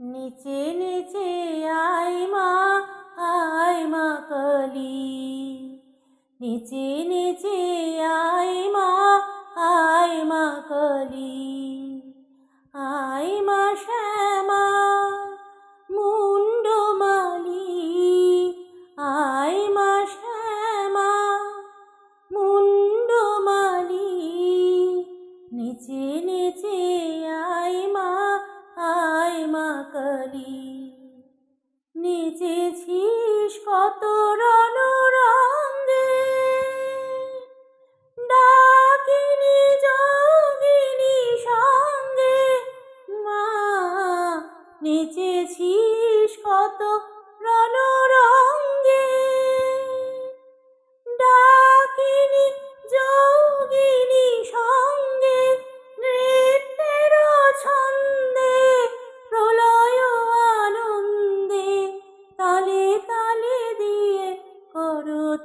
নিচে নিচে আয় মা আয় মা কালী। নিচে নিচে আয় কালী নেচেছিস কত রণরঙ্গে। ডাকিনি যোগিনী সঙ্গে। মা নেচেছিস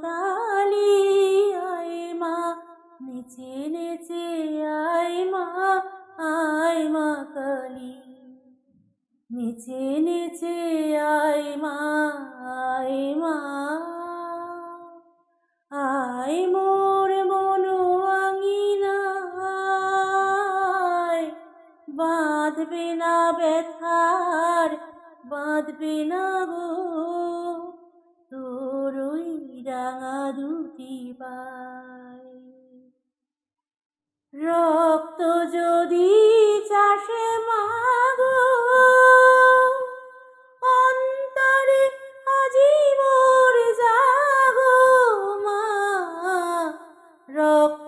তালি আয় মা, নেচে নেচে আয় মা আয় মা কালী। নেচে নেচে আয় মা আয় মা, আয় মোর মনো আঙিনায় বাঁধবে না ব্যথার, বাঁধবে না গো দুটি পাই রক্ত যদি চাষে মাগো অন্তরে আজি মোর জাগো মা। রক্ত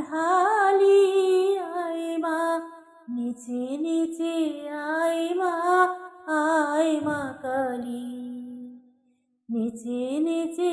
ঢালি আয় মা নিচে নিচে আয় মা আয় মা কালী। নিচে নিচে